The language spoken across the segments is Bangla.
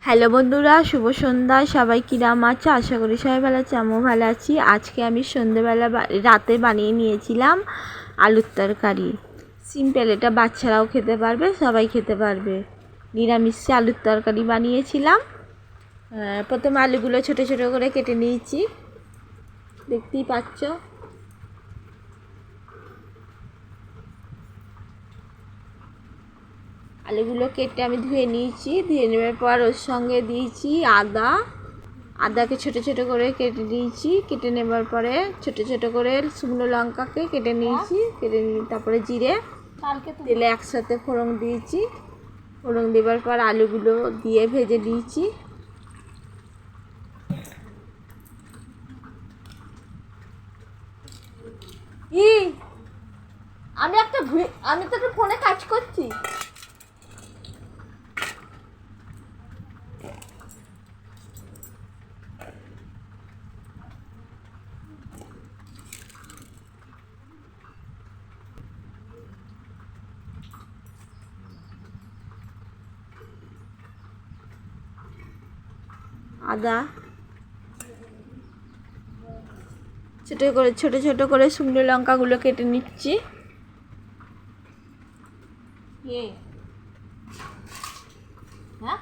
হ্যালো বন্ধুরা, শুভ সন্ধ্যা। সবাই কিরাম আছে? আশা করি সবাই ভালো আছে, আমিও ভালো আছি। আজকে আমি সন্ধ্যেবেলা বা- রাতে বানিয়ে নিয়েছিলাম আলুর তরকারি। সিম্পল এটা বাচ্চারাও খেতে পারবে, সবাই খেতে পারবে। নিরামিষে আলুর তরকারি বানিয়েছিলাম। প্রথমে আলুগুলো ছোটো ছোটো করে কেটে নিয়েছি। দেখতেই পাচ্ছ? আলুগুলো কেটে আমি ধুয়ে নিয়েছি। ধুয়ে নেওয়ার পর ওর সঙ্গে দিয়েছি আদা। আদাকে ছোট ছোট করে কেটে নিয়েছি। কেটে নেবার পরে ছোট ছোট করে শুকনো লঙ্কাকে কেটে নিয়েছি। কেটে নিয়ে তারপরে জিরে। তেলে একসাথে ফোড়ন দিয়েছি। ফোড়ন দেবার পর আলুগুলো দিয়ে ভেজে নিয়েছি। ই আমি একটা আমি তো একটা ফোনে কাজ করছি। আদা ছোটো করে ছোট ছোট করে শুকনো লঙ্কাগুলো কেটে নিচ্ছি। হ্যাঁ?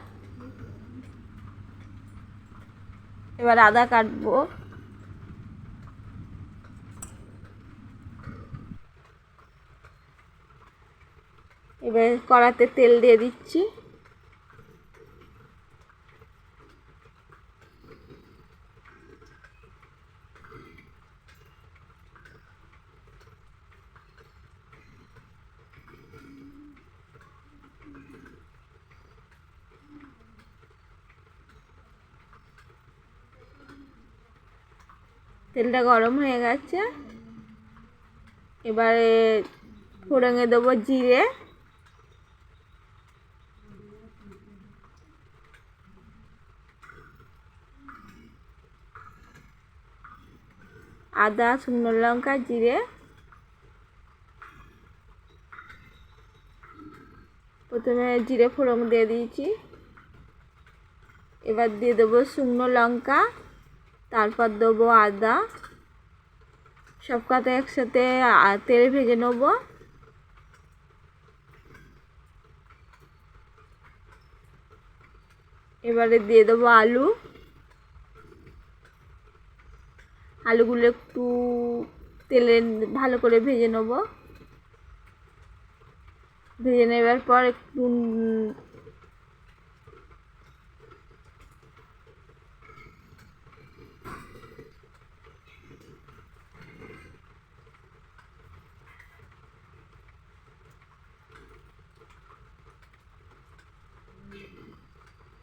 এবার আদা কাটবো। এবার কড়াতে তেল দিয়ে দিচ্ছি। তেলটা গরম হয়ে গেছে। এবারে ফোড়ঙে দেবো জিরে। আদা, শুকনো লঙ্কা, জিরে। প্রথমে জিরে ফোড়ন দিয়ে দিয়েছি। এবার দিয়ে দেবো শুকনো লঙ্কা। তারপর দেবো আদা। সব কটা একসাথে তেলে ভেজে নেব। এবারে দিয়ে দেবো আলু। আলুগুলো একটু তেলে ভালো করে ভেজে নেব। ভেজে নেবার পর একটু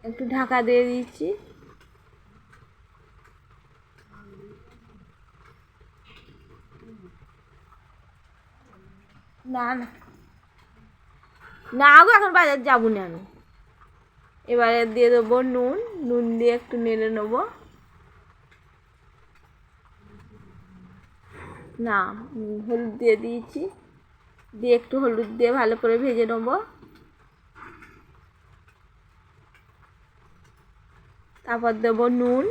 একটু ঢাকা দিয়ে দিচ্ছি। না না। না গো, এখন বাজার যাব না আমি। এবারে দিয়ে দেবো নুন নুন দিয়ে একটু নেড়ে নেব। না, হলুদ দিয়ে দিয়েছি। দিয়ে একটু হলুদ দিয়ে ভালো করে ভেজে নেব। তারপর দেবো নুন।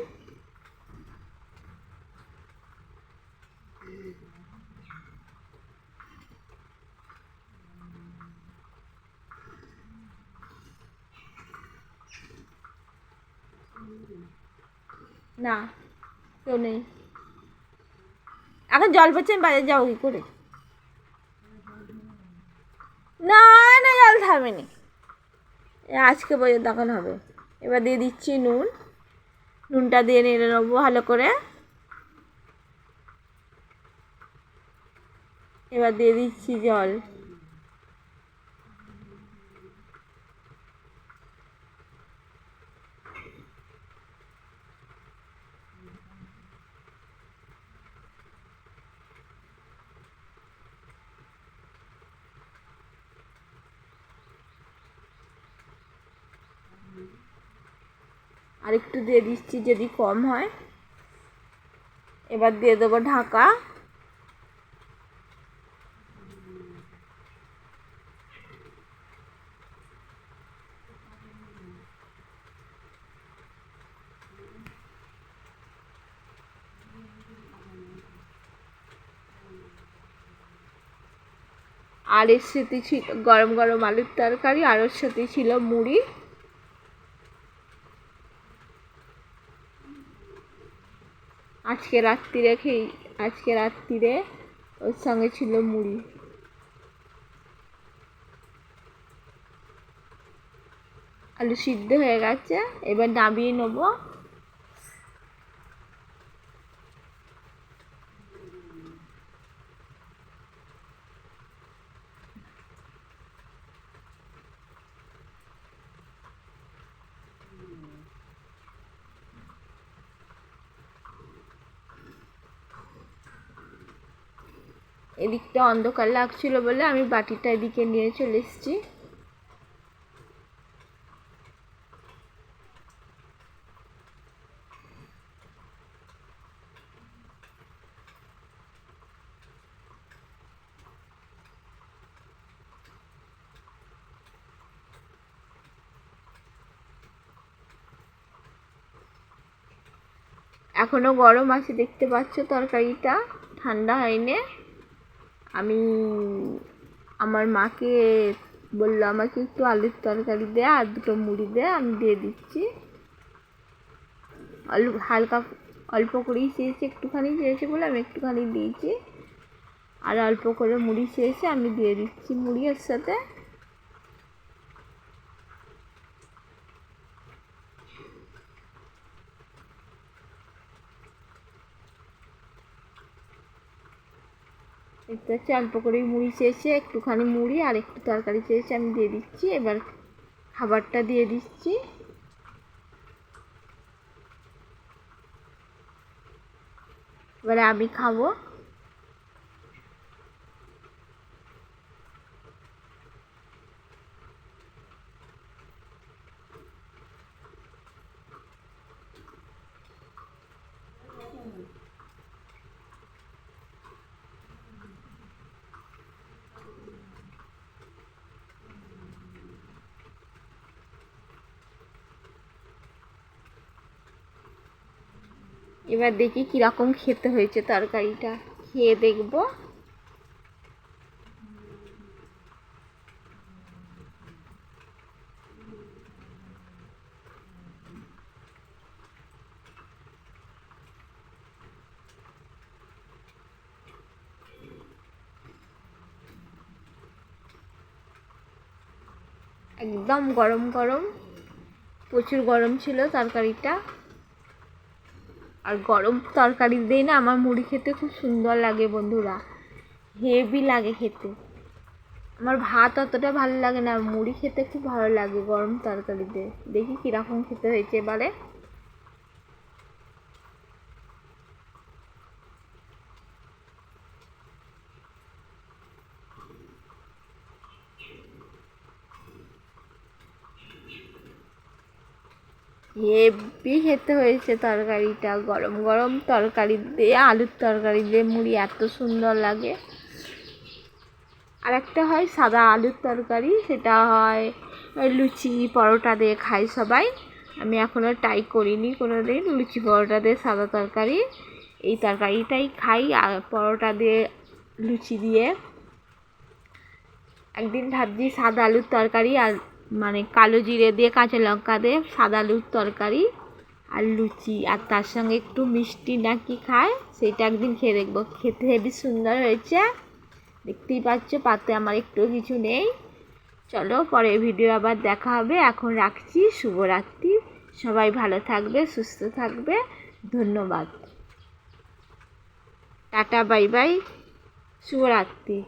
না, কেউ নেই। এখন জল পড়ছে, আমি বাজার যাব কি করে? না না, জল থামেনি। আজকে পর্যন্ত তখন হবে। এবার দিয়ে দিচ্ছি নুন। নুনটা দিয়ে নেড়ে নেব ভালো করে। এবার দিয়ে দিচ্ছি জল। আর একটু দিয়ে দিচ্ছি যদি কম হয়। এবার দিয়ে দেবো ঢাকা। আর এর সাথে ছিল গরম গরম আলুর তরকারি, আর ওর সাথে ছিল মুড়ি। আজকে রাত্রিরে খেয়ে আজকে রাত্রিরে ওর সঙ্গে ছিল মুড়ি। আলু সিদ্ধ হয়ে গেছে, এবার নামিয়ে নেব। এদিকটা অন্ধকার লাগছিল বলে আমি বাটিটা এদিকে নিয়ে চলে এসেছি। এখনও গরম আছে, দেখতে পাচ্ছ তরকারিটা? ঠান্ডা হয়নি। আমি আমার মাকে বলল, আমাকে একটু আলুর তরকারি দে আর দুটো মুড়ি দে, আমি দিয়ে দিচ্ছি। আলু হালকা অল্প করেই চেয়েছি একটুখানি চেয়েছি বলে আমি একটুখানি দিয়েছি। আর অল্প করে মুড়ি চেয়েছি আমি দিয়ে দিচ্ছি মুড়ি এর সাথে অল্প করেই মুড়ি চেয়েছে, একটুখানি মুড়ি আর একটু তরকারি চেয়েছে, আমি দিয়ে দিচ্ছি। এবার খাবারটা দিয়ে দিচ্ছি। এবারে আমি খাব। এবার দেখি কীরকম খেতে হয়েছে তরকারিটা। খেয়ে দেখব। একদম গরম গরম। প্রচুর গরম ছিল তরকারিটা। আর গরম তরকারি দিয়ে না আমার মুড়ি খেতে খুব সুন্দর লাগে বন্ধুরা। হেভি লাগে খেতে। আমার ভাত অতটা ভালো লাগে না, মুড়ি খেতে খুব ভালো লাগে গরম তরকারিতে। দেখি কীরকম খেতে হয়েছে এবারে। হেভি খেতে হয়েছে তরকারিটা। গরম গরম তরকারি দিয়ে আলুর তরকারি দিয়ে মুড়ি এত সুন্দর লাগে। আর একটা হয় সাদা আলুর তরকারি, সেটা হয় লুচি পরোটা দিয়ে খায় সবাই। আমি এখনও ট্রাই করিনি কোনো দিন লুচি পরোটা দিয়ে সাদা তরকারি। এই তরকারিটাই খাই, আর পরোটা দিয়ে লুচি দিয়ে। একদিন ভাবছি সাদা আলুর তরকারি আর মানে কালো জিরে দিয়ে কাঁচা লঙ্কা দিয়ে সাদা আলুর তরকারি আর লুচি। আর তার সঙ্গে একটু মিষ্টি নাকি খায়, সেটা একদিন খেয়ে দেখব। খেতে হেবি সুন্দর হয়েছে। দেখতেই পাচ্ছ, পাতে আমার একটু কিছু নেই। চলো, পরের ভিডিও আবার দেখা হবে। এখন রাখছি, শুভরাত্রি। সবাই ভালো থাকবে, সুস্থ থাকবে। ধন্যবাদ। Tata, bye bye. শুভরাত্রি।